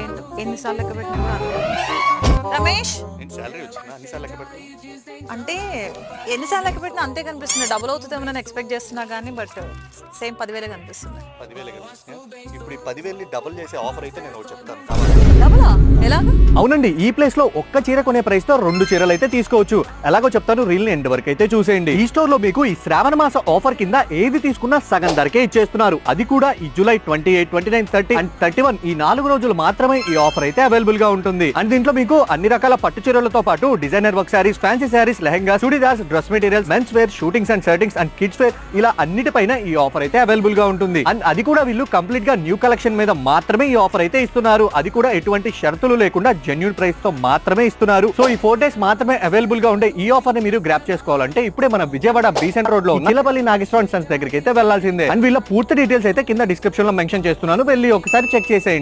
ఏంటో? ఎన్నిసార్లు లెక్క పెట్టినా కూడా అంతే. రమేష్? నేను శాలరీ వచ్చిందా అన్నిసార్లు లెక్క పెడతాను అంటే ఎన్నిసార్లు లెక్క పెట్టినా అంతే కనిపిస్తుంది. డబుల్ అవుతుందేమో నేను ఎక్స్పెక్ట్ చేస్తున్నా కానీ బట్ సేమ్ పదివేలే కనిపిస్తుంది. పదివేలు ఇప్పుడు ఈ పదివేలు డబుల్ చేసే ఆఫర్ అయితే నేను ఒకటి చెప్తాను. అవునండి ఈ ప్లేస్లో ఒక్క చీర కొనే ప్రైస్తో రెండు చీరలు అయితే తీసుకోవచ్చు. ఎలాగో చెప్తాను రీల్ ఎండ్ వరకు అయితే చూసేయండి. ఈ స్టోర్లో మీకు ఈ శ్రావణ మాస ఆఫర్ కింద ఏది తీసుకున్నా సగం ధరకే ఇచ్చేస్తున్నారు. అది కూడా ఈ July twenty eight twenty nine thirty and thirty one ఈ నాలుగు రోజులు మాత్రమే ఈ ఆఫర్ అయితే అవైలబుల్గా ఉంటుంది. అండ్ దీంట్లో మీకు అన్ని రకాల పట్టు చీరలతో పాటు designer work sarees fancy sarees lehenga chudidars dress materials mens wear shootings and shirtings and kids wear ఇలా అన్నిటిపైన ఈ ఆఫర్ అయితే అవైలబుల్గా ఉంటుంది. అండ్ అది కూడా వీళ్ళు కంప్లీట్గా న్యూ కలెక్షన్ మీద మాత్రమే ఈ ఆఫర్ అయితే ఇస్తున్నారు. అది కూడా ఎటువంటి షరతులు లేకుండా జెన్యున్ ప్రైస్తో మాత్రమే ఇస్తున్నారు. సో ఈ ఫోర్ డేస్ మాత్రమే అవైలబుల్గా ఉండే ఈ ఆఫర్ని మీరు గ్రాప్ చేసుకోవాలంటే ఇప్పుడే మన విజయవాడ బీసెంట్ రోడ్లో నిలబల్లి నాగేశ్వర సన్స్ దగ్గరికి అయితే వెళ్ళాల్సిందే అండ్ వీళ్ళ పూర్తి డీటెయిల్స్ అయితే కింద డిస్క్రిప్షన్లో మెన్షన్ చేస్తున్నాను. వెళ్ళి ఒకసారి చెక్ చేసేయండి.